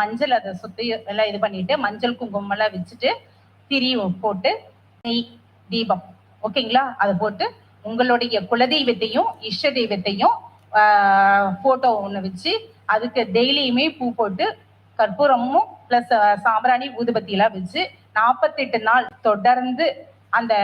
மஞ்சள் அதை சுத்தி எல்லாம் இது பண்ணிட்டு மஞ்சள் குங்குமம் எல்லாம் வச்சுட்டு திரி போட்டு நெய் தீபம். ஓகேங்களா? அதை போட்டு உங்களுடைய குலதெய்வத்தையும் இஷ்ட தெய்வத்தையும் போட்டோ ஒன்று வச்சு அதுக்கு டெய்லியுமே பூ போட்டு கற்பூரமும் பிளஸ் சாம்பிராணி ஊதுபத்தி எல்லாம் வச்சு நாற்பத்தெட்டு நாள் தொடர்ந்து அந்த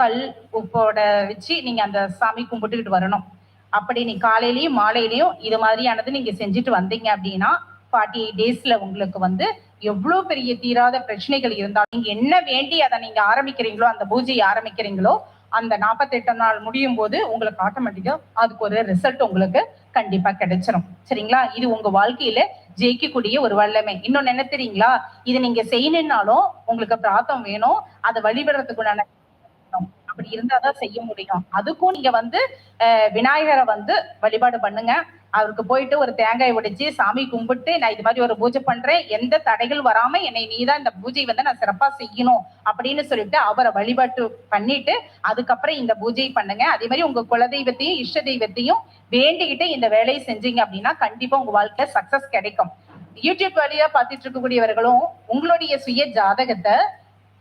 கல் உப்போட வச்சு நீங்க அந்த சாமி கும்பிட்டுக்கிட்டு வரணும். அப்படி நீ காலையிலயும் மாலையிலயும் இது மாதிரியானது நீங்க செஞ்சுட்டு வந்தீங்க அப்படின்னா ஃபார்ட்டி எயிட் டேஸ்ல உங்களுக்கு வந்து எவ்வளவு பெரிய தீராத பிரச்சனைகள் இருந்தாலும் நீங்க என்ன வேண்டி அதை நீங்க ஆரம்பிக்கிறீங்களோ அந்த பூஜையை ஆரம்பிக்கிறீங்களோ அந்த நாற்பத்தெட்டு நாள் முடியும் போது உங்களுக்கு ஆட்டோமேட்டிக்கா அதுக்கு ஒரு ரிசல்ட் உங்களுக்கு கண்டிப்பா கிடைச்சிரும். சரிங்களா? இது உங்க வாழ்க்கையில ஜெயிக்கக்கூடிய ஒரு வல்லமை. இன்னொன்னு என்ன தெரியுங்களா? இது நீங்க செய்யணும்னாலும் உங்களுக்கு பிராத்தம் வேணும். அதை வழிபடுறதுக்குண்டான அப்படி இருந்தாதான் செய்ய முடியும். அதுக்கும் நீங்க வந்து விநாயகரை வந்து வழிபாடு பண்ணுங்க. அவருக்கு போயிட்டு ஒரு தேங்காய் உடைச்சு சாமி கும்பிட்டு நான் இது மாதிரி ஒரு பூஜை பண்றேன். எந்த தடைகள் வராம என்னை நீதான் இந்த பூஜை வந்து நான் சிறப்பா செய்யணும். அப்படின்னு சொல்லிட்டு அவரை வழிபாட்டு பண்ணிட்டு அதுக்கப்புறம் இந்த பூஜை பண்ணுங்க. அதே மாதிரி உங்க குலதெய்வத்தையும் இஷ்ட தெய்வத்தையும் வேண்டிக்கிட்டு இந்த வேலையை செஞ்சீங்க அப்படின்னா கண்டிப்பா உங்க வாழ்க்கையில சக்சஸ் கிடைக்கும். யூடியூப் வழியா பார்த்துட்டு இருக்கக்கூடியவர்களும் உங்களுடைய சுய ஜாதகத்தை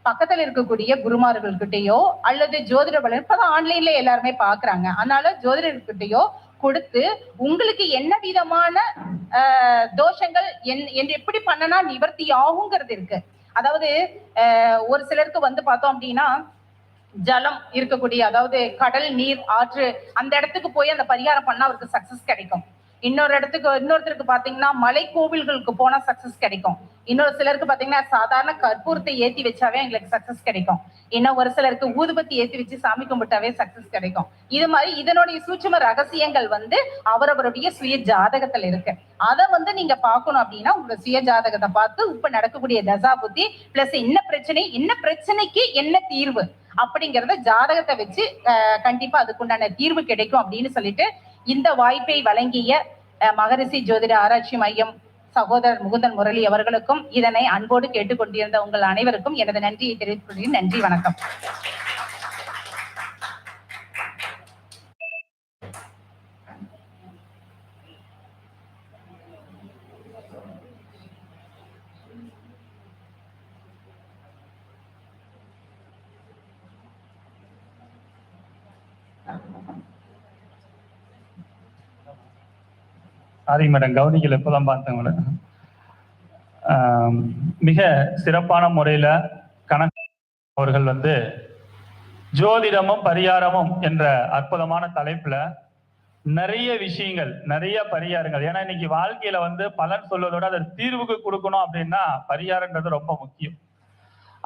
பக்கத்துல இருக்கக்கூடிய குருமார்கள்கிட்டயோ அல்லது ஜோதிட வளர் இப்பதான் ஆன்லைன்ல எல்லாருமே பாக்குறாங்க அதனால ஜோதிடர்கிட்டயோ கொடுத்து உங்களுக்கு என்ன விதமான தோஷங்கள் என் எப்படி பண்ணனா நிவர்த்தி ஆகுங்கிறது இருக்கு. அதாவது ஒரு சிலருக்கு வந்து பார்த்தோம் அப்படின்னா ஜலம் இருக்கக்கூடிய அதாவது கடல் நீர் ஆற்று அந்த இடத்துக்கு போய் அந்த பரிகாரம் பண்ணா அவருக்கு சக்சஸ் கிடைக்கும். இன்னொரு இடத்துக்கு இன்னொருத்தருக்கு பாத்தீங்கன்னா மலை கோவில்களுக்கு போனா சக்சஸ் கிடைக்கும். இன்னொரு சிலருக்கு பாத்தீங்கன்னா சாதாரண கற்பூரத்தை ஏத்தி வச்சாவே எங்களுக்கு சக்சஸ் கிடைக்கும். இன்னும் ஒரு சிலருக்கு ஊதுபத்தி ஏத்தி வச்சு சாமி கும்பிட்டாவே சக்சஸ் கிடைக்கும். இது மாதிரி இதனுடைய சூட்சும ரகசியங்கள் வந்து அவரவருடைய சுய ஜாதகத்துல இருக்கு. அதை வந்து நீங்க பாக்கணும் அப்படின்னா உங்க சுய ஜாதகத்தை பார்த்து இப்ப நடக்கக்கூடிய தசா புத்தி பிளஸ் என்ன பிரச்சனை என்ன பிரச்சனைக்கு என்ன தீர்வு அப்படிங்கறத ஜாதகத்தை வச்சு கண்டிப்பா அதுக்குண்டான தீர்வு கிடைக்கும் அப்படின்னு சொல்லிட்டு இந்த வாய்ப்பை வழங்கிய அஹ், மகரிஷி ஜோதிட ஆராய்ச்சி மையம் சகோதரர் முகுந்தன் முரளி அவர்களுக்கும் இதனை அன்போடு கேட்டுக்கொண்டிருந்த உங்கள் அனைவருக்கும் எனது நன்றியை தெரிவித்துக் கொள்கிறேன். நன்றி வணக்கம். சாரி மேடம் கவனிக்கல. இப்பதான் பார்த்தேன் மேடம் மிக சிறப்பான முறையில கணக்கு அவர்கள் வந்து ஜோதிடமும் பரிகாரமும் என்ற அற்புதமான தலைப்புல நிறைய விஷயங்கள் நிறைய பரிகாரங்கள். ஏன்னா இன்னைக்கு வாழ்க்கையில வந்து பலன் சொல்வதோட அதை தீர்வுக்கு கொடுக்கணும் அப்படின்னா பரிகாரன்றது ரொம்ப முக்கியம்.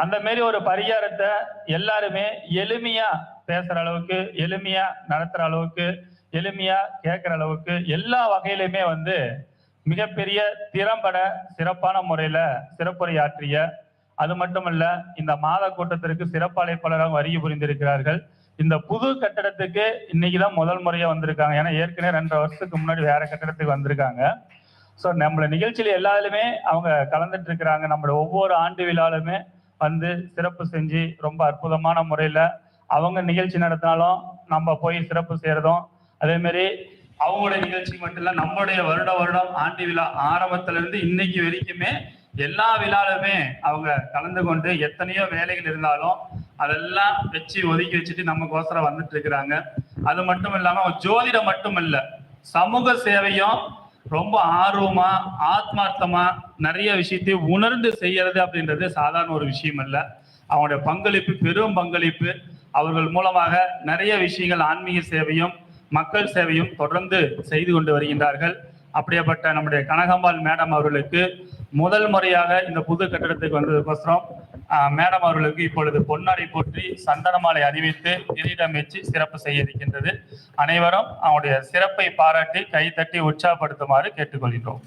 அந்த மாரி ஒரு பரிகாரத்தை எல்லாருமே எளிமையா பேசுற அளவுக்கு எளிமையா நடத்துற அளவுக்கு எளிமையா கேட்கிற அளவுக்கு எல்லா வகையிலுமே வந்து மிகப்பெரிய திறம்பட சிறப்பான முறையில சிறப்புரையாற்றிய அது மட்டுமல்ல இந்த மாத கூட்டத்திற்கு சிறப்பு வரிய புரிந்திருக்கிறார்கள். இந்த புது கட்டடத்துக்கு இன்னைக்குதான் முதல் முறையா வந்திருக்காங்க. ஏன்னா ஏற்கனவே ரெண்டரை வருஷத்துக்கு முன்னாடி வேற கட்டடத்துக்கு வந்திருக்காங்க. ஸோ நம்மள நிகழ்ச்சியில எல்லாருமே அவங்க கலந்துட்டு இருக்கிறாங்க. நம்மளோட ஒவ்வொரு ஆண்டு விழாலுமே வந்து சிறப்பு செஞ்சு ரொம்ப அற்புதமான முறையில அவங்க நிகழ்ச்சி நடத்தினாலும் நம்ம போய் சிறப்பு செய்யறதும் அதே மாதிரி அவங்களுடைய நிகழ்ச்சி மட்டும் இல்ல நம்மளுடைய வருட வருடம் ஆண்டு விழா ஆரம்பத்துல இருந்து இன்னைக்கு வரைக்குமே எல்லா விழாலுமே அவங்க கலந்து கொண்டு எத்தனையோ வேலைகள் இருந்தாலும் அதெல்லாம் வச்சு ஒதுக்கி வச்சுட்டு நமக்கோசரம் வந்துட்டு இருக்கிறாங்க. அது மட்டும் இல்லாம ஜோதிடம் மட்டும் இல்ல சமூக சேவையும் ரொம்ப ஆர்வமா ஆத்மார்த்தமா நிறைய விஷயத்தை உணர்ந்து செய்யறது அப்படின்றது சாதாரண ஒரு விஷயம் அல்ல அவங்களுடைய பங்களிப்பு பெரும் பங்களிப்பு. அவர்கள் மூலமாக நிறைய விஷயங்கள் ஆன்மீக சேவையும் மக்கள் சேவையும் தொடர்ந்து செய்து கொண்டு வருகின்றார்கள். அப்படியாப்பட்ட நம்முடைய கனகம்பாள் மேடம் அவர்களுக்கு முதல் முறையாக இந்த புது கட்டிடத்துக்கு வந்ததுக்கோசரம் மேடம் அவர்களுக்கு இப்பொழுது பொன்னாடை போற்றி சந்தனமாலை அறிவித்து கிரீடம் வச்சு சிறப்பு செய்ய இருக்கின்றது. அனைவரும் அவனுடைய சிறப்பை பாராட்டி கைத்தட்டி உற்சாகப்படுத்துமாறு கேட்டுக்கொள்கிறோம்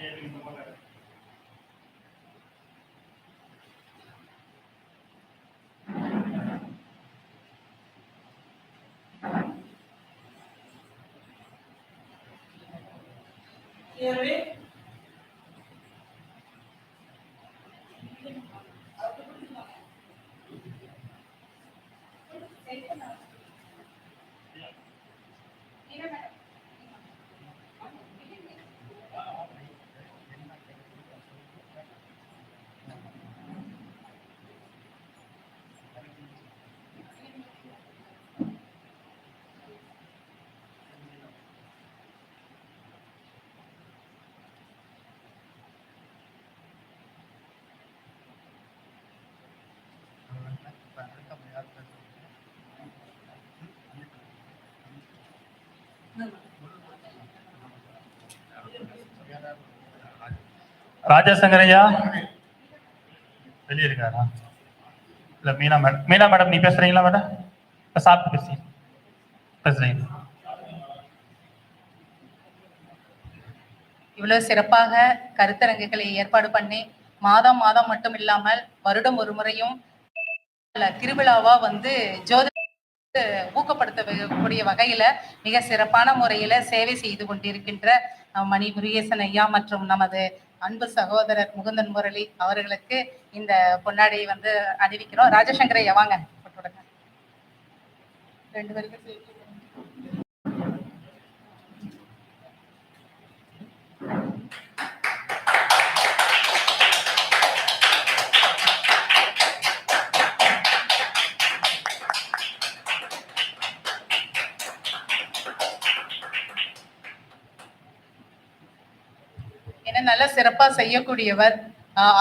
ராஜாசங்கர் ராஜசங்கரையா வெளியே இருக்காரா இல்ல மீனா மேடம் மீனா மேடம் நீ பேசுறீங்களா மேடம்? இப்ப சாப்பிட்டு பேசி பேசுறீங்க. இவ்வளவு சிறப்பாக கருத்தரங்குகளை ஏற்பாடு பண்ணி மாதம் மாதம் மட்டும் இல்லாமல் வருடம் ஒரு முறையும் திருவிழாவா வந்து ஜோதி ஊக்கப்படுத்தக்கூடிய வகையில மிக சிறப்பான முறையில சேவை செய்து கொண்டிருக்கின்ற மணி முருகேசன் ஐயா மற்றும் நமது அன்பு சகோதரர் முகுந்தன் முரளி அவர்களுக்கு இந்த பொன்னாடியை வந்து அணிவிக்கிறோம் ராஜசங்கர் ஐயா வாங்க போட்டு விடுங்க. ரெண்டு பேருக்கும் நல்ல சிறப்பா செய்யக்கூடியவர்.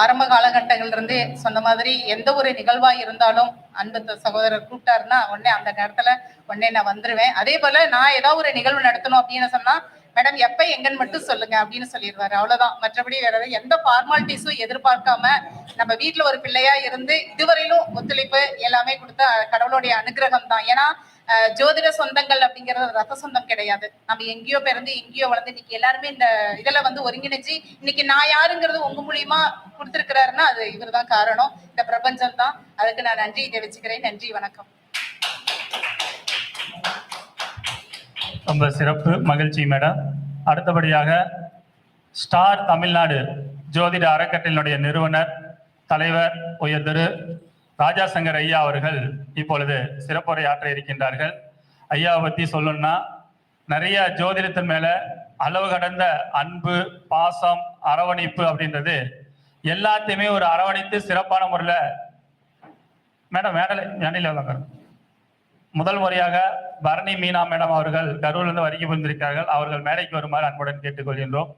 ஆரம்ப காலகட்டங்கள்ல இருந்து சொன்ன மாதிரி எந்த ஒரு நிகழ்வா இருந்தாலும் அன்பு சகோதரர் கூப்பிட்டாருன்னா உடனே அந்த நேரத்துல உடனே நான் வந்துருவேன். அதே போல நான் ஏதாவது ஒரு நிகழ்வு நடத்தணும் அப்படின்னு சொன்னா மேடம் எப்ப எங்கன்னு மட்டும் சொல்லுங்க அப்படின்னு சொல்லிடுவாரு அவ்வளவுதான். மற்றபடி வேற எந்த ஃபார்மாலிட்டிஸும் எதிர்பார்க்காம நம்ம வீட்டுல ஒரு பிள்ளையா இருந்து இதுவரையிலும் ஒத்துழைப்பு எல்லாமே கொடுத்த கடவுளுடைய அனுகிரகம் தான் ஏன்னா ஜோதிட சொந்தங்கள் அப்படிங்கிறது ரத்த சொந்தம் கிடையாது. நம்ம எங்கேயோ பிறந்து எங்கேயோ வளர்ந்து இன்னைக்கு எல்லாருமே இந்த இதுல வந்து ஒருங்கிணைச்சு இன்னைக்கு நான் யாருங்கிறது உங்க மூலியமா கொடுத்துருக்கிறாருன்னா அது இவர் தான் காரணம். இந்த பிரபஞ்சம் தான். அதுக்கு நான் நன்றி தெரிவிச்சுக்கிறேன் நன்றி வணக்கம். ரொம்ப சிறப்பு மகிழ்ச்சி மேடம் அடுத்தபடியாக ஸ்டார் தமிழ்நாடு ஜோதிட அறக்கட்டளினுடைய நிறுவனர் தலைவர் உயர் திரு ராஜா சங்கர் ஐயா அவர்கள் இப்பொழுது சிறப்புரை ஆற்ற இருக்கின்றார்கள். ஐயாவை பற்றி சொல்லணும்னா நிறைய ஜோதிடத்தின் மேல அளவு கடந்த அன்பு பாசம் அரவணைப்பு அப்படின்றது எல்லாத்தையுமே ஒரு அரவணைத்து சிறப்பான முறையில் மேடம் மேடல மேடையில் உட்காருங்க. முதல் முறையாக பரணி மீனா மேடம் அவர்கள் கரூர்லேருந்து வருகை புரிந்திருக்கிறார்கள். அவர்கள் மேடைக்கு வருமாறு அன்புடன் கேட்டுக்கொள்கின்றோம்.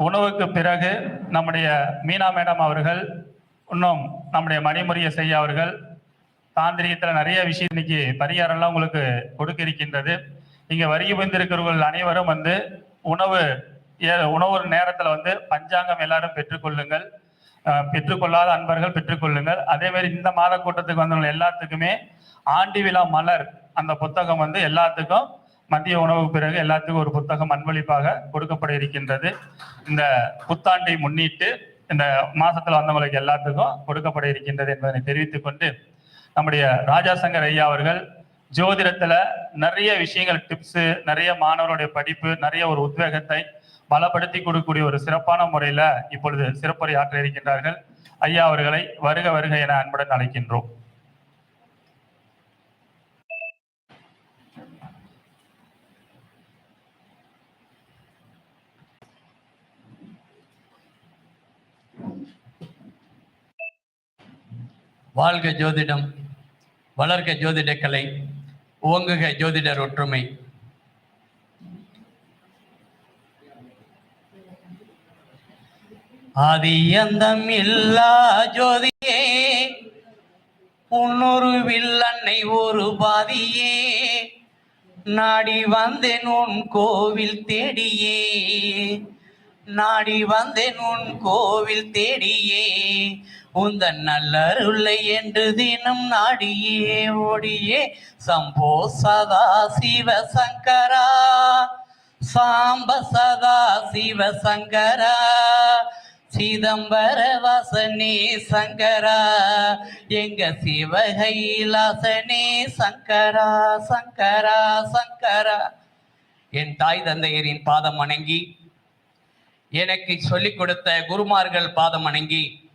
உணவுக்கு பிறகு நம்முடைய மீனா மேடம் அவர்கள் இன்னும் நம்முடைய மணிமுறையை செய்ய அவர்கள் தாந்திரிகத்தில் நிறைய விஷயம் இன்னைக்கு பரிகாரம்லாம் உங்களுக்கு கொடுக்க இருக்கின்றது இங்கே வருகை புரிந்திருக்கிறவர்கள் அனைவரும் வந்து உணவு ஏ- உணவு நேரத்தில் வந்து பஞ்சாங்கம் எல்லாரும் பெற்றுக்கொள்ளுங்கள் பெற்றுக்கொள்ளாத அன்பர்கள் பெற்றுக்கொள்ளுங்கள் அதேமாரி இந்த மாத கூட்டத்துக்கு வந்தவங்க எல்லாத்துக்குமே ஆண்டி விழா மலர் அந்த புத்தகம் வந்து எல்லாத்துக்கும் மதிய உணவு பிறகு எல்லாத்துக்கும் ஒரு புத்தகம் அன்பளிப்பாக கொடுக்கப்பட இருக்கின்றது இந்த புத்தாண்டை முன்னிட்டு இந்த மாசத்துல வந்தவங்களுக்கு எல்லாத்துக்கும் கொடுக்கப்பட இருக்கின்றது என்பதனை தெரிவித்துக் கொண்டு நம்முடைய ராஜாசங்கர் ஐயா அவர்கள் ஜோதிடத்துல நிறைய விஷயங்கள் டிப்ஸ் நிறைய மாணவருடைய படிப்பு நிறைய ஒரு உத்வேகத்தை பலப்படுத்தி கொடுக்கக்கூடிய ஒரு சிறப்பான முறையில இப்பொழுது சிறப்புரை ஆற்ற இருக்கின்றார்கள். ஐயா அவர்களை வருக வருக என அன்புடன் அழைக்கின்றோம். வாழ்க ஜோதிடம் வளர்க ஜோதிடக்கலை ஓங்குக ஜோதிடர் ஒற்றுமை. ஆதி அந்தம் இல்லா ஜோதியே உன்னொரு அன்னை ஒரு பாதியே. நாடி வந்தேன் உன் கோவில் தேடியே நாடி வந்தேன் உன் கோவில் தேடியே. உந்தன் நல்லருளை என்று தினம் நாடியே ஓடியே. சம்போ சதா சிவ சங்கரா. சாம்ப சதா சிவ சங்கரா. சிதம்பர வாசனே சங்கரா. எங்க சிவகைலாசனே சங்கரா சங்கரா சங்கரா. என் தாய் தந்தையரின் பாதம் வணங்கி எனக்கு சொல்லிக் கொடுத்த குருமார்கள் பாதம் வணங்கி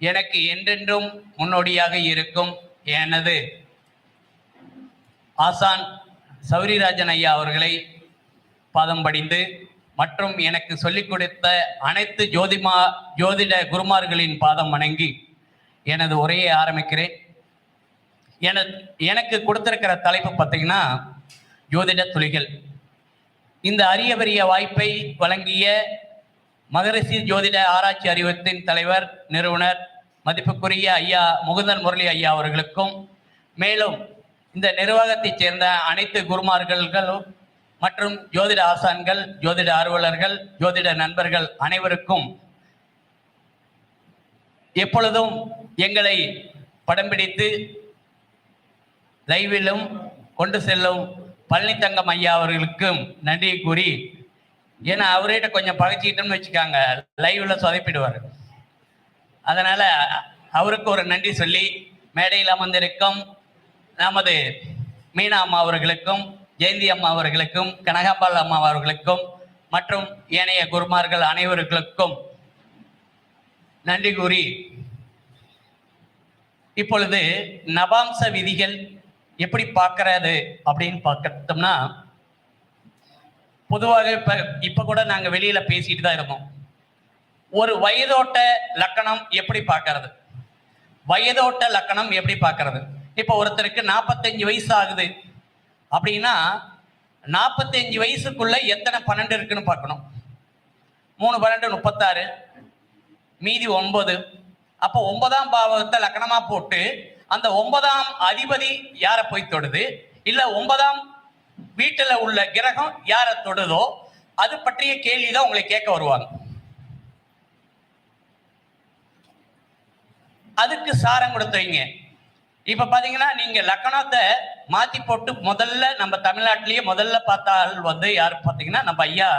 எனக்கு என்றென்றும் முன்னோடியாக இருக்கும் எனது ஆசான் சௌரிராஜன் ஐயா அவர்களை பாதம் படிந்து மற்றும் எனக்கு சொல்லிக் கொடுத்த அனைத்து ஜோதிமா ஜோதிட குருமார்களின் பாதம் வணங்கி எனது உரையை ஆரம்பிக்கிறேன். என எனக்கு கொடுத்திருக்கிற தலைப்பு பார்த்தீங்கன்னா ஜோதிட துளிகள். இந்த அரிய பெரிய வாய்ப்பை வழங்கிய மகரிஷி ஜோதிட ஆராய்ச்சி அறிவத்தின் தலைவர் நிறுவனர் மதிப்புக்குரிய ஐயா முகுந்தன் முரளி ஐயா அவர்களுக்கும் மேலும் இந்த நிர்வாகத்தைச் சேர்ந்த அனைத்து குருமார்களும் மற்றும் ஜோதிட ஆசான்கள் ஜோதிட ஆர்வலர்கள் ஜோதிட நண்பர்கள் அனைவருக்கும் எப்பொழுதும் எங்களை படம் பிடித்து லைவிலும் கொண்டு செல்லும் பழனித்தங்கம் ஐயா அவர்களுக்கும் நன்றியை கூறி ஏன்னா அவர்கிட்ட கொஞ்சம் பகைச்சிக்கிட்டோம்னு வச்சுக்காங்க. லைவ்ல சொதப்பிடுவார். அதனால அவருக்கு ஒரு நன்றி சொல்லி மேடையில் அமர்ந்திருக்கும் நமது மீனா அம்மா அவர்களுக்கும் ஜெயந்தி அம்மா அவர்களுக்கும் கனகாபால் அம்மா அவர்களுக்கும் மற்றும் ஏனைய குருமார்கள் அனைவர்களுக்கும் நன்றி கூறி இப்பொழுது நவாம்ச விதிகள் எப்படி பார்க்கறது அப்படின்னு பார்த்தோம்னா பொதுவாக இப்ப இப்ப கூட நாங்க வெளியில பேசிட்டு தான் இருந்தோம். ஒரு வயதோட்ட லக்கணம் எப்படி பார்க்கறது? வயதோட்ட லக்கணம் எப்படி பார்க்கறது? இப்ப ஒருத்தருக்கு நாற்பத்தஞ்சு வயசு ஆகுது. அப்படின்னா நாற்பத்தஞ்சு வயசுக்குள்ள எத்தனை பன்னெண்டு இருக்குன்னு பார்க்கணும். மூணு பன்னெண்டு முப்பத்தாறு மீதி ஒன்பது. அப்போ ஒன்பதாம் பாவகத்தை லக்கணமா போட்டு அந்த ஒன்பதாம் அதிபதி யாரை போய் தொடுது? இல்ல ஒன்பதாம் வீட்டில் உள்ள கிரகம் யாரை தொடுதோ அது பற்றிய கேள்விதான் உங்களை கேட்க வருவாங்க. அதுக்கு சாரம் கொடுத்தவங்க. இப்ப பாத்தீங்கன்னா நீங்க லக்கணத்தை மாத்தி போட்டு முதல்ல நம்ம தமிழ்நாட்டிலேயே முதல்ல பார்த்த ஆள் வந்து யாரு பாத்தீங்கன்னா நம்ம ஐயா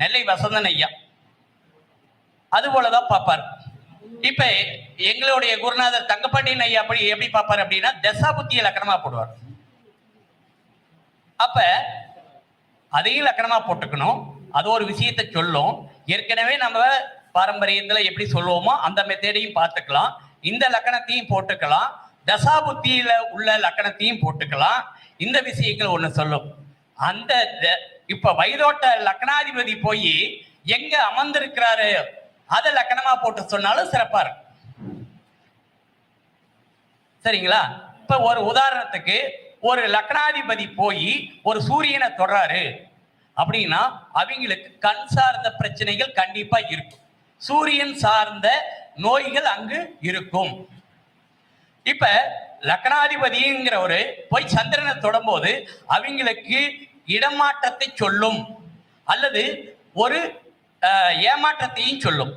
நெல்லை வசந்தன் ஐயா. அது போலதான் பார்ப்பார். இப்ப எங்களுடைய குருநாதர் தங்கப்பாண்டியன் ஐயா அப்படி எப்படி பார்ப்பார் அப்படின்னா தசாபுத்திய லக்கணமா போடுவார். அப்ப அதையும் லக்கணமா போட்டுக்கணும். அது ஒரு விஷயத்த சொல்லும். ஏற்கனவே நம்ம பாரம்பரியத்துல எப்படி சொல்லுவோமோ அந்த மெத்தேடையும் பார்த்துக்கலாம். இந்த லக்கணத்தையும் போட்டுக்கலாம். தசாபுத்தியில உள்ள லக்கணத்தையும் போட்டுக்கலாம். இந்த விஷயங்கள் ஒண்ணு சொல்லும். அந்த த- இப்ப வைரோட்ட லக்னாதிபதி போய் எங்க அமர்ந்திருக்கிறாரு? அதை லக்கணமா போட்டு சொன்னாலும் சிறப்பா இருக்கும். சரிங்களா? இப்ப ஒரு உதாரணத்துக்கு ஒரு லக்னாதிபதி போய் ஒரு சூரியனை தொடராரு அப்படின்னா அவங்களுக்கு கண் சார்ந்த பிரச்சனைகள் கண்டிப்பா இருக்கும். சூரியன் சார்ந்த நோய்கள் அங்கு இருக்கும். இப்ப லக்னாதிபதிங்கிறவரு போய் சந்திரனை தொடும்போது அவங்களுக்கு இடமாற்றத்தை சொல்லும். அல்லது ஒரு ஏமாற்றத்தையும் சொல்லும்.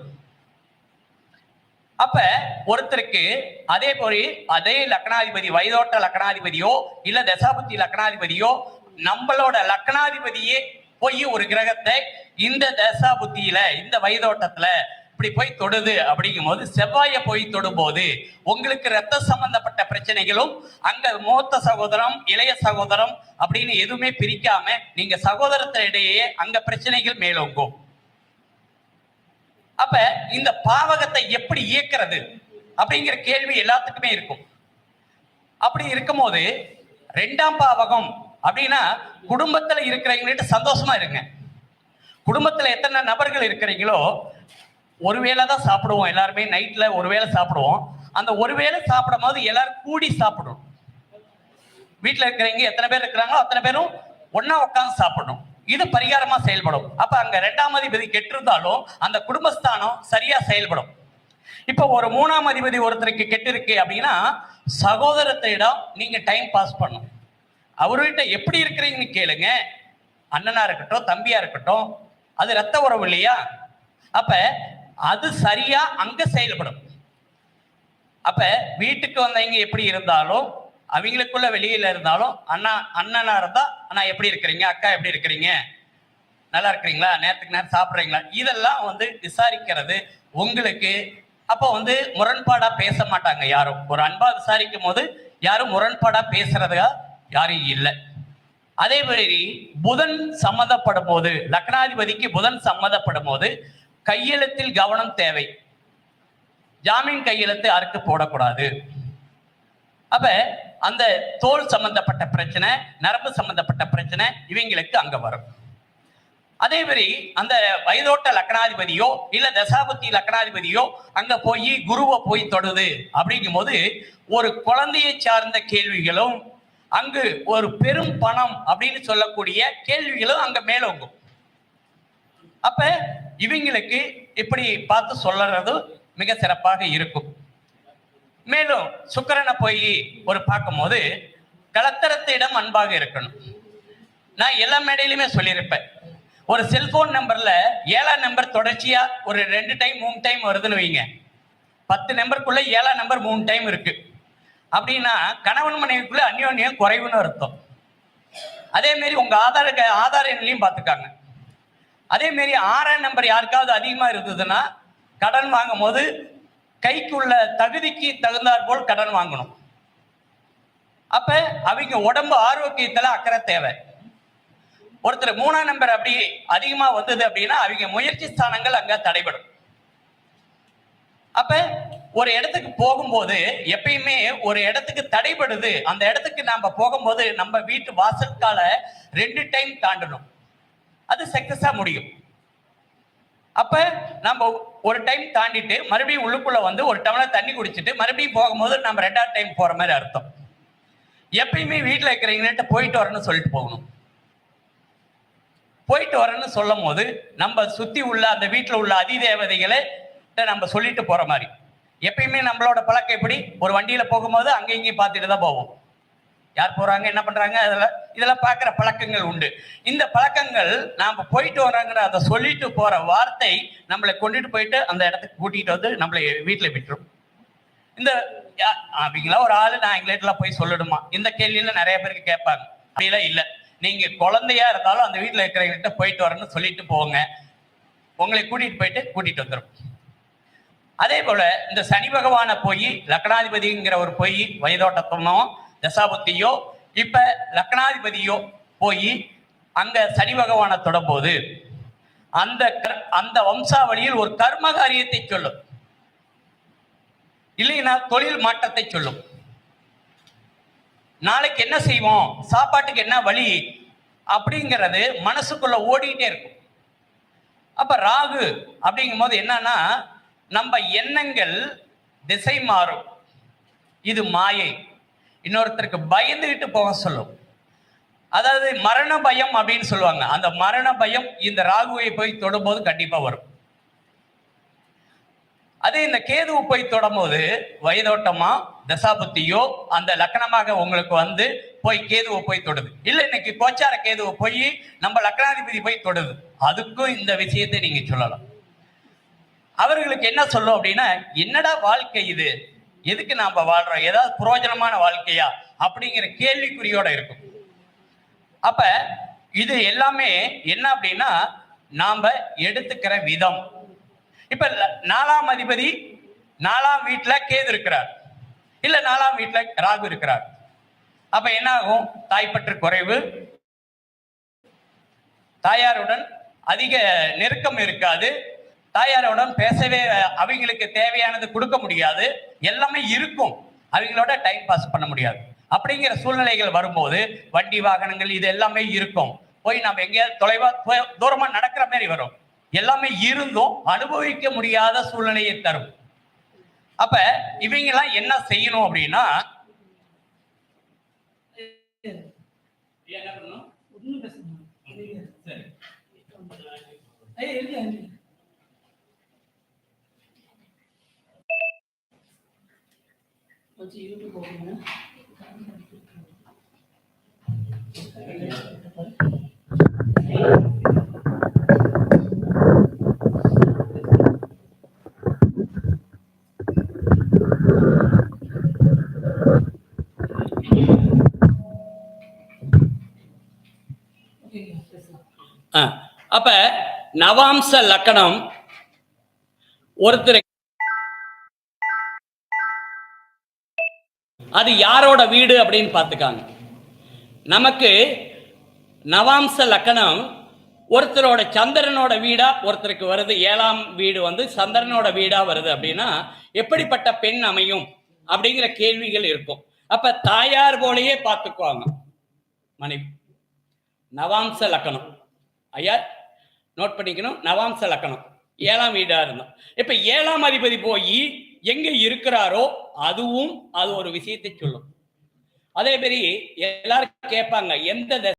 அப்ப ஒருத்தருக்கு அதே போல அதே லக்னாதிபதி வயதோட்ட லக்னாதிபதியோ இல்ல தசாபுத்தி லக்னாதிபதியோ நம்மளோட லக்னாதிபதியே போய் ஒரு கிரகத்தை இந்த தசாபுத்தியில இந்த வயதோட்டத்துல இப்படி போய் தொடுது அப்படிங்கும் போது செவ்வாயை போய் தொடும்போது உங்களுக்கு ரத்த சம்பந்தப்பட்ட பிரச்சனைகளும் அங்க மூத்த சகோதரம் இளைய சகோதரம் அப்படின்னு எதுவுமே பிரிக்காம நீங்க சகோதரத்திடையே அங்க பிரச்சனைகள் மேலோங்கும். அப்ப இந்த பாவகத்தை எப்படி இயக்கிறது அப்படிங்கிற கேள்வி எல்லாத்துக்குமே இருக்கும். அப்படி இருக்கும்போது ரெண்டாம் பாவகம் அப்படின்னா குடும்பத்துல இருக்கிறவங்கள்ட்ட சந்தோஷமா இருங்க. குடும்பத்துல எத்தனை நபர்கள் இருக்கிறீங்களோ ஒருவேளை தான் சாப்பிடுவோம் எல்லாருமே நைட்ல ஒருவேளை சாப்பிடுவோம். அந்த ஒருவேளை சாப்பிடும் போது எல்லாரும் கூடி சாப்பிடணும். வீட்டுல இருக்கிறவங்க எத்தனை பேர் இருக்கிறாங்களோ அத்தனை பேரும் ஒன்னா உட்காந்து சாப்பிடணும். இது பரிகாரமா செயல்படும். அப்ப அங்க ரெண்டாம் அதிபதி கெட்டிருந்தாலும் அந்த குடும்பஸ்தானம் சரியா செயல்படும். இப்ப ஒரு மூணாம் அதிபதி ஒருத்தருக்கு கெட்டிருக்கு அப்படின்னா சகோதரத்திடம் நீங்க டைம் பாஸ் பண்ணும் அவர்கிட்ட எப்படி இருக்கிறீங்கன்னு கேளுங்க. அண்ணனா இருக்கட்டும் தம்பியா இருக்கட்டும் அது ரத்த உறவு இல்லையா? அப்ப அது சரியா அங்க செயல்படும். அப்ப வீட்டுக்கு வந்தவங்க எப்படி இருந்தாலும் அவங்களுக்குள்ள வெளியில இருந்தாலும் அண்ணா அண்ணனா இருந்தா அண்ணா எப்படி இருக்கிறீங்க? அக்கா எப்படி இருக்கிறீங்க? நல்லா இருக்கிறீங்களா? நேரத்துக்கு நேரம் சாப்பிட்றீங்களா? இதெல்லாம் வந்து விசாரிக்கிறது உங்களுக்கு. அப்போ வந்து முரண்பாடா பேச மாட்டாங்க யாரும். ஒரு அன்பா விசாரிக்கும் போது யாரும் முரண்பாடா பேசுறதா யாரும் இல்லை. அதே மாதிரி புதன் சம்மந்தப்படும் போது லக்னாதிபதிக்கு புதன் சம்மந்தப்படும் போது கையெழுத்தில் கவனம் தேவை. ஜாமீன் கையெழுத்து அறுத்து போடக்கூடாது. அப்ப அந்த தோல் சம்பந்தப்பட்ட பிரச்சனை நரம்பு சம்பந்தப்பட்ட பிரச்சனை இவங்களுக்கு அங்க வரும். அதே மாதிரி அந்த வயதோட்ட லக்னாதிபதியோ இல்ல தசாபுத்தி லக்னாதிபதியோ அங்க போய் குருவை போய் தொடுது அப்படிங்கும் போது ஒரு குழந்தையை சார்ந்த கேள்விகளும் அங்கு ஒரு பெரும் பணம் அப்படின்னு சொல்லக்கூடிய கேள்விகளும் அங்க மேலோங்கும் அப்ப இவங்களுக்கு இப்படி பார்த்து சொல்லறது மிக சிறப்பாக இருக்கும். மேலும் சுக்கரனை போய் ஒரு பார்க்கும்போது கலத்தரத்திடம் அன்பாக இருக்கணும். நான் எல்லா மேடையிலுமே சொல்லியிருப்பேன். ஒரு செல்போன் நம்பர்ல ஏழாம் நம்பர் தொடர்ச்சியா ஒரு ரெண்டு டைம் மூணு டைம் வருதுன்னு வைங்க. பத்து நம்பருக்குள்ள ஏழாம் நம்பர் மூணு டைம் இருக்கு. அப்படின்னா கணவன் மனைவிக்குள்ள அந்யோன்யம் குறைவுன்னு அர்த்தம். அதே மாரி உங்க ஆதார ஆதார எண்ணிலையும் பார்த்துக்காங்க. அதே மாரி ஆறாம் நம்பர் யாருக்காவது அதிகமா இருந்ததுன்னா கடன் வாங்கும் போது கைக்குள்ள தகுதிக்கு தகுந்தாற் போல் கடன் வாங்கணும். அப்ப அவங்க உடம்பு ஆரோக்கியத்துல அக்கறை தேவை. ஒருத்தர் மூணாம் நம்பர் அப்படி அதிகமா வந்தது அப்படின்னா அவங்க முயற்சி ஸ்தானங்கள் அங்க தடைபடும். அப்ப ஒரு இடத்துக்கு போகும்போது எப்பயுமே ஒரு இடத்துக்கு தடைபடுது. அந்த இடத்துக்கு நாம போகும்போது நம்ம வீட்டு வாசல்கால ரெண்டு டைம் தாண்டணும். அது சக்சஸா முடியும். அப்ப நம்ம ஒரு டைம் தாண்டிட்டு மறுபடியும் உள்ளுக்குள்ள வந்து ஒரு டம்ளர் தண்ணி குடிச்சிட்டு மறுபடியும் போகும்போது நம்ம ரெண்டாவது டைம் போற மாதிரி அர்த்தம். எப்பயுமே வீட்டில் இருக்கிறவங்கள்ட்ட போயிட்டு வரேன்னு சொல்லிட்டு போகணும். போயிட்டு வரேன்னு சொல்லும் போது நம்ம சுத்தி உள்ள அந்த வீட்டில் உள்ள அதிதேவதைகளை நம்ம சொல்லிட்டு போற மாதிரி. எப்பயுமே நம்மளோட பழக்கம் எப்படி? ஒரு வண்டியில போகும்போது அங்கே இங்கேயும் பார்த்துட்டு தான் போவோம். யார் போறாங்க என்ன பண்றாங்க அதெல்லாம் இதெல்லாம் பார்க்குற பழக்கங்கள் உண்டு. இந்த பழக்கங்கள் நாம் போயிட்டு வராங்கிற அதை சொல்லிட்டு போற வார்த்தை நம்மளை கொண்டுட்டு போயிட்டு அந்த இடத்துக்கு கூட்டிகிட்டு வந்து நம்மளை வீட்டில் விட்டுரும். இந்த யா- அவங்களா ஒரு ஆளு நான் எங்கள்கிட்ட போய் சொல்லணுமா? இந்த கேள்வியில நிறைய பேருக்கு கேட்பாங்க. அப்படிலாம் இல்லை. நீங்க குழந்தையா இருந்தாலும் அந்த வீட்டில் இருக்கிறவங்ககிட்ட போயிட்டு வரேன்னு சொல்லிட்டு போங்க. உங்களை கூட்டிட்டு போயிட்டு கூட்டிட்டு வந்துடும் அதே போல இந்த சனி பகவானை போய் லக்னாதிபதிங்கிற ஒரு பொய் வயதோட்டத்தனோ தசாபுத்தியோ இப்ப லக்னாதிபதியோ போய் அங்க சனி பகவானை தொடும்போது அந்த அந்த வம்சாவளியில் ஒரு கர்ம காரியத்தை சொல்லும். இல்லைன்னா தொழில் மாற்றத்தை சொல்லும். நாளைக்கு என்ன செய்வோம்? சாப்பாட்டுக்கு என்ன வழி? அப்படிங்கிறது மனசுக்குள்ள ஓடிக்கிட்டே இருக்கும். அப்ப ராகு அப்படிங்கும் போது என்னன்னா நம்ம எண்ணங்கள் திசை மாறும். இது மாயை. இன்னொருத்தருக்கு பயந்துகிட்டு போக சொல்லும். அதாவது மரண பயம் அப்படின்னு சொல்லுவாங்க. அந்த மரண பயம் இந்த ராகுவை போய் தொடும்போது கண்டிப்பாக வரும். அது இந்த கேதுவை போய் தொடும்போது வயதோட்டமா தசாபுத்தியோ அந்த லக்கணமாக உங்களுக்கு வந்து போய் கேதுவை போய் தொடுது. இல்லை இன்னைக்கு கோச்சார கேதுவை போய் நம்ம லக்னாதிபதி போய் தொடுது. அதுக்கும் இந்த விஷயத்தை நீங்க சொல்லலாம். அவர்களுக்கு என்ன சொல்லும் அப்படின்னா என்னடா வாழ்க்கை இது? எதுக்கு நாம வாழ்றோம்? ஏதாவது புரோஜனமான வாழ்க்கையா? அப்படிங்கிற கேள்விக்குறியோட இருக்கும். அப்ப இது எல்லாமே என்ன அப்படின்னா நாம எடுத்துக்கிற விதம். இப்ப நாலாம் அதிபதி நாலாம் வீட்டுல கேது இருக்கிறார். இல்ல நாலாம் வீட்டுல ராகு இருக்கிறார். அப்ப என்ன ஆகும் தாய்ப்பற்று குறைவு. தாயாருடன் அதிக நெருக்கம் இருக்காது. தாயாருடன் பேசவே அவங்களுக்கு தேவையானது கொடுக்க முடியாது. எல்லாமே இருக்கும். அவங்களோட டைம் பாஸ் பண்ண முடியாது. அப்படிங்கிற சூழ்நிலைகள் வரும்போது வண்டி வாகனங்கள் இது எல்லாமே இருக்கும். போய் நம்ம எங்கேயாவது தொலைவா தூரமா நடக்கிற மாதிரி வரும். எல்லாமே இருந்தும் அனுபவிக்க முடியாத சூழ்நிலையை தரும். அப்ப இவங்கெல்லாம் என்ன செய்யணும் அப்படின்னா என்ன பண்ணணும்? கொஞ்சம் யூடியூப் ஓடுங்க அப்ப நவாம்ச லக்கணம் ஒருத்தர் அது யாரோட வீடு அப்படின்னு பார்த்துக்காங்க. நமக்கு நவாம்ச லக்கணம் ஒருத்தரோட சந்திரனோட வீடா ஒருத்தருக்கு வருது. ஏழாம் வீடு வந்து சந்திரனோட வீடா வருது அப்படின்னா எப்படிப்பட்ட பெண் அமையும் அப்படிங்கிற கேள்விகள் இருக்கும். அப்ப தாயார் போலயே பார்த்துக்குவாங்க. மனைவி நவாம்ச லக்கணம். ஐயா நோட் பண்ணிக்கணும். நவாம்ச லக்கணம். ஏழாம் வீடா இருந்தோம் இப்ப ஏழாம் அதிபதி போய் எங்க இருக்கிறாரோ அதுவும் அது ஒரு விஷயத்தை சொல்லும். அதே மாதிரி எல்லாரும் கேட்பாங்க எந்த திசை-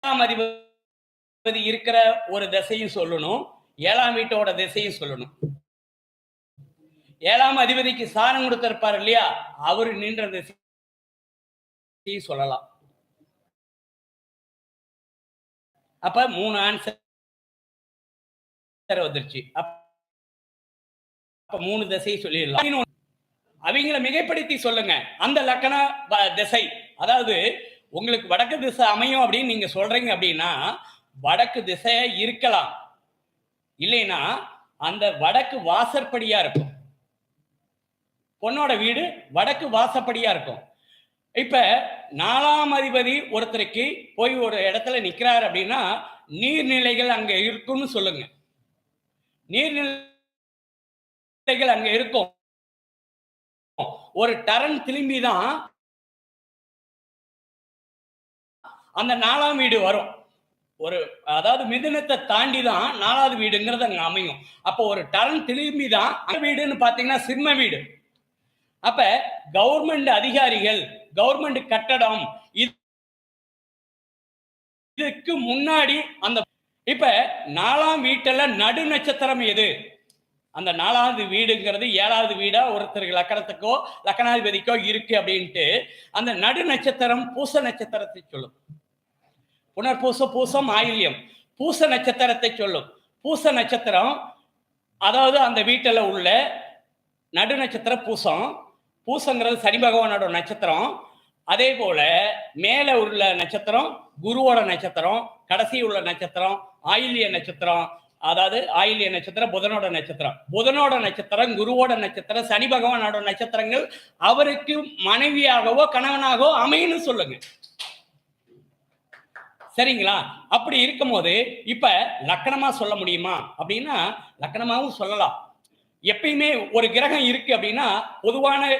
ஏழாம் அதிபதி இருக்கிற ஒரு திசையும் சொல்லணும் ஏழாம் வீட்டோட திசையும் சொல்லணும். ஏழாம் அதிபதிக்கு சாரம் கொடுத்திருப்பார் இல்லையா? அவரு நின்ற திசையும் சொல்லலாம். அப்ப மூணு ஆன்சர் வந்துருச்சு. அப்ப மூணு திசையை சொல்லிடலாம். இன்னொன்னு, அவங்கள மிகைப்படுத்தி சொல்லுங்க. அந்த லக்கண வ- திசை. அதாவது உங்களுக்கு வடக்கு திசை அமையும் அப்படின்னு நீங்க சொல்றீங்க அப்படின்னா வடக்கு திசை இருக்கலாம். இல்லைன்னா அந்த வடக்கு வாசற்படியா இருக்கும். பொண்ணோட வீடு வடக்கு வாசப்படியா இருக்கும். இப்ப நாலாம் அதிபதி ஒருத்தருக்கு போய் ஒரு இடத்துல நிற்கிறாரு அப்படின்னா நீர்நிலைகள் அங்க இருக்கும்னு சொல்லுங்க. நீர்நிலைகள் அங்க இருக்கும். ஒரு டரன் திரும்பி தான் அந்த நாலாம் வீடு வரும். ஒரு அதாவது மிதுனத்தை தாண்டி தான் நாலாவது வீடுங்கிறது அங்க அமையும். அப்போ ஒரு டரன் திரும்பி தான் அந்த வீடுன்னு பாத்தீங்கன்னா சிம்ம வீடு. அப்ப கவர்மெண்ட் அதிகாரிகள் கவர்மெண்ட் கட்டடம் இதுக்கு முன்னாடி அந்த இப்ப நாலாம் வீட்டுல நடு நட்சத்திரம் எது? அந்த நாலாவது வீடுங்கிறது ஏழாவது வீடா ஒருத்தருக்கு லக்கணத்துக்கோ லக்கணாதிபதிக்கோ இருக்கு அப்படின்ட்டு அந்த நடு நட்சத்திரம் பூச நட்சத்திரத்தை சொல்லும். புனர்பூச பூசம் ஆயில்யம். பூச நட்சத்திரத்தை சொல்லும். பூச நட்சத்திரம் அதாவது அந்த வீட்டில் உள்ள நடு நட்சத்திரம் பூசம். பூசங்கிறது சனி பகவானோட நட்சத்திரம். அதே போல மேலே உள்ள நட்சத்திரம் குருவோட நட்சத்திரம் கடைசி உள்ள நட்சத்திரம் ஆயில்ய நட்சத்திரம் அதாவது ஆயில்ய நட்சத்திரம் புதனோட நட்சத்திரம். புதனோட நட்சத்திரம் குருவோட நட்சத்திரம் சனி பகவானோட நட்சத்திரங்கள் அவருக்கு மனைவியாகவோ கணவனாகவோ அமையன்னு சொல்லுங்க. சரிங்களா? அப்படி இருக்கும்போது இப்ப லக்கணமா சொல்ல முடியுமா? அப்படின்னா லக்கணமாவும் சொல்லலாம். எப்பயுமே ஒரு கிரகம் இருக்கு அப்படின்னா பொதுவான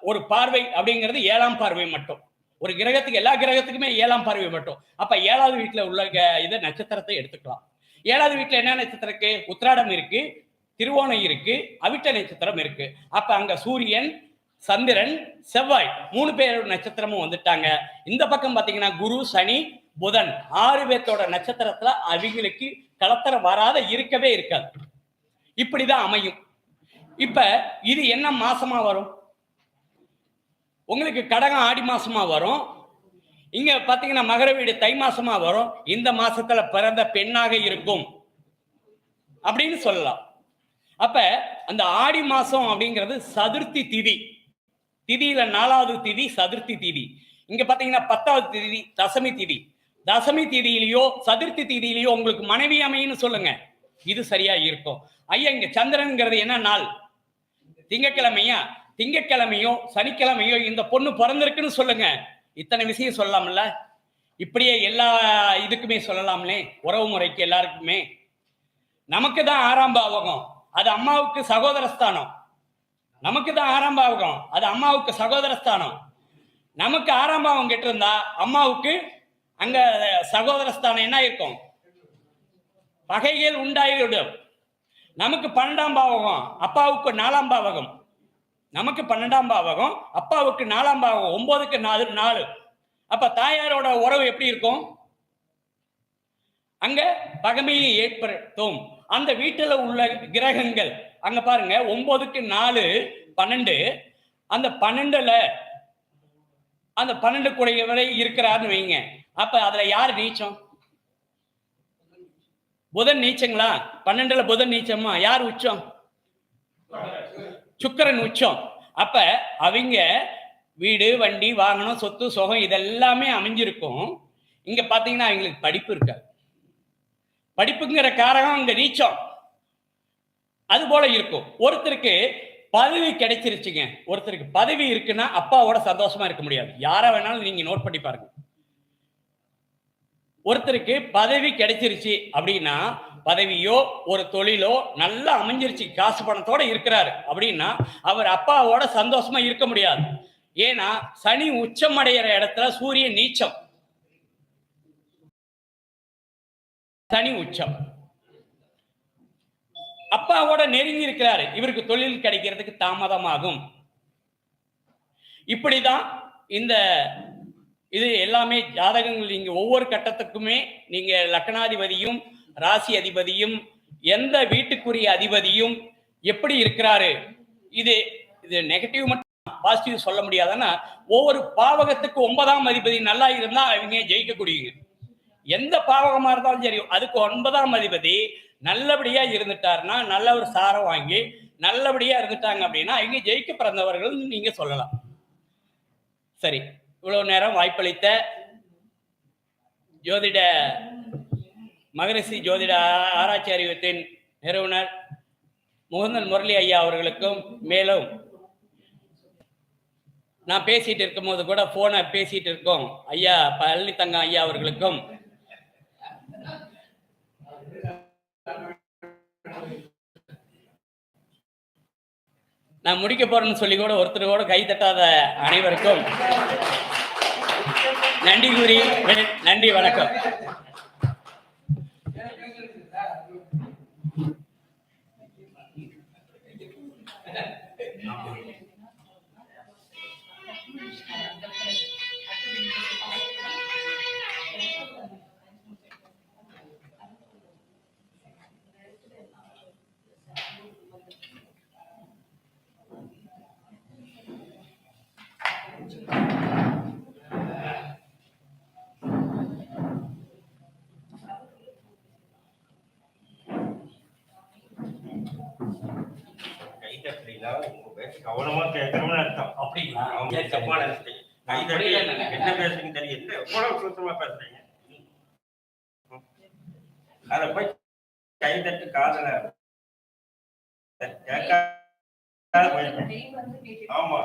ஒரு பார்வை அப்படிங்கிறது ஏழாம் பார்வை மட்டும். ஒரு கிரகத்துக்கு எல்லா கிரகத்துக்குமே ஏழாம் பார்வை மட்டும். அப்ப ஏழாவது வீட்டுல உள்ள க- இதை நட்சத்திரத்தை எடுத்துக்கலாம். ஏழாவது வீட்டுல என்ன நட்சத்திரம் இருக்கு? உத்திராடம் இருக்கு திருவோணம் இருக்கு அவிட்ட நட்சத்திரம் இருக்கு. அப்ப அங்க சூரியன் சந்திரன் செவ்வாய் மூணு பேரோட நட்சத்திரமும் வந்துட்டாங்க. இந்த பக்கம் பாத்தீங்கன்னா குரு சனி புதன் ஆறு பேர்த்தோட நட்சத்திரத்துல அவங்களுக்கு கலத்தரம் வராத இருக்கவே இருக்காது. இப்படிதான் அமையும். இப்ப இது என்ன மாசமா வரும்? உங்களுக்கு கடகம் ஆடி மாசமா வரும். இங்க பாத்தீங்கன்னா மகர வீடு தை மாசமா வரும். இந்த மாசத்துல பிறந்த பெண்ணாக இருக்கும். அப்படின்னு சொல்லலாம். அப்ப அந்த ஆடி மாசம் அப்படிங்கிறது சதுர்த்தி திதி. திதியில நாலாவது திதி சதுர்த்தி திதி. இங்க பாத்தீங்கன்னா பத்தாவது திதி தசமி திதி. தசமி திதியிலையோ சதுர்த்தி திதியிலையோ உங்களுக்கு மனைவி அமைன்னு சொல்லுங்க. இது சரியா இருக்கும். ஐயா இங்க சந்திரன்ங்கிறது என்ன நாள்? திங்கக்கிழமையா திங்கக்கிழமையும் சனிக்கிழமையும் இந்த பொண்ணு பிறந்திருக்குன்னு சொல்லுங்க. இத்தனை விஷயம் சொல்லலாம்ல இப்படியே எல்லா இதுக்குமே சொல்லலாம்லே உறவு முறைக்கு எல்லாருக்குமே. நமக்கு தான் ஆறாம் பாவகம். அது அம்மாவுக்கு சகோதரஸ்தானம். நமக்கு தான் ஆறாம் பாவகம். அது அம்மாவுக்கு சகோதர ஸ்தானம் நமக்கு ஆறாம் பாவம் கெட்டு இருந்தா அம்மாவுக்கு அங்க சகோதரஸ்தானம் என்ன இருக்கும்? பகைகள் உண்டாகிவிடும். நமக்கு பன்னெண்டாம் பாவகம் அப்பாவுக்கு நாலாம் பாவகம். நமக்கு பன்னெண்டாம் பாவகம் அப்பாவுக்கு நாலாம் பாவகம் ஒன்பதுக்கு நாலு நாலு. அப்ப தாயாரோட உறவு எப்படி இருக்கும்? அங்க பகமையை ஏற்படுத்தும். அந்த வீட்டில் உள்ள கிரகங்கள் அங்க பாருங்க ஒன்பதுக்கு நாலு பன்னெண்டு. அந்த பன்னெண்டுல அந்த பன்னெண்டு கூடையவரை இருக்கிறாருன்னு வைங்க. அப்ப அதுல யார் நீச்சம்? புதன் நீச்சங்களா? பன்னெண்டுல புதன் நீச்சமா? யார் உச்சம்? சுக்கிரன் உச்சம். அப்ப அவங்க வீடு வண்டி வாகனம் சொத்து சுகம் இதெல்லாமே அமைஞ்சிருக்கும். இங்க பாத்தீங்கன்னா அவங்களுக்கு படிப்பு இருக்காது. படிப்புங்கிற காரணம் இங்க நீச்சம். அது போல இருக்கும். ஒருத்தருக்கு பதவி கிடைச்சிருச்சுங்க. ஒருத்தருக்கு பதவி இருக்குன்னா அப்பாவோட சந்தோஷமா இருக்க முடியாது. யாரை வேணாலும் நீங்க நோட் பண்ணி பாருங்க. ஒருத்தருக்கு பதவி கிடைச்சிருச்சு அப்படின்னா பதவியோ ஒரு தொழிலோ நல்லா அமைஞ்சிருச்சு காசு பணத்தோட இருக்கிறாரு அப்படின்னா அவர் அப்பாவோட சந்தோஷமா இருக்க முடியாது. ஏன்னா சனி உச்சம் அடைகிற இடத்துல சூரியன் நீச்சம். சனி உச்சம். அப்பாவோட நெருங்கி இருக்கிறாரு. இவருக்கு தொழில் கிடைக்கிறதுக்கு தாமதமாகும். இப்படிதான் இந்த இது எல்லாமே ஜாதகங்கள் நீங்க ஒவ்வொரு கட்டத்துக்குமே நீங்க லக்னாதிபதியும் ராசி அதிபதியும் எந்த வீட்டுக்குரிய அதிபதியும் எப்படி இருக்கிறாரு? இது இது நெகட்டிவ் மட்டும் பாசிட்டிவ் சொல்ல முடியாதுன்னா ஒவ்வொரு பாவகத்துக்கு ஒன்பதாம் அதிபதி நல்லா இருந்தா அவங்க ஜெயிக்கக்கூடியவங்க எந்த பாவகமா இருந்தாலும் சரி அதுக்கு ஒன்பதாம் அதிபதி நல்லபடியா இருந்துட்டாருன்னா நல்ல ஒரு சாரம் வாங்கி நல்லபடியா இருந்துட்டாங்க அப்படின்னா அவங்க ஜெயிக்க பிறந்தவர்கள் நீங்க சொல்லலாம். சரி. இவ்வளவு நேரம் வாய்ப்பளித்த ஜோதிட மகரிஷி ஜோதிட ஆ- ஆராய்ச்சி அறிவத்தின் நிறுவனர் முகுந்தன் முரளி ஐயா அவர்களுக்கும் மேலும் நான் பேசிட்டு இருக்கும்போது கூட போனை பேசிட்டு இருக்கோம். ஐயா பழனித்தங்கம் ஐயா அவர்களுக்கும். நான் முடிக்க போறேன்னு சொல்லி கூட ஒருத்தர் கூட கை தட்டாத அனைவருக்கும் நன்றி கூறி நன்றி வணக்கம். கை கவனமா கேட்கணும்னு அர்த்தம். அப்படிங்களா? அவங்க தப்பா நினைச்சிட்டீங்க. என்ன பேசுறீங்க தெரியும் என்ன எவ்வளவு சுத்தமா பேசுறீங்க? அத போய் கை தட்டு காதல. ஆமா.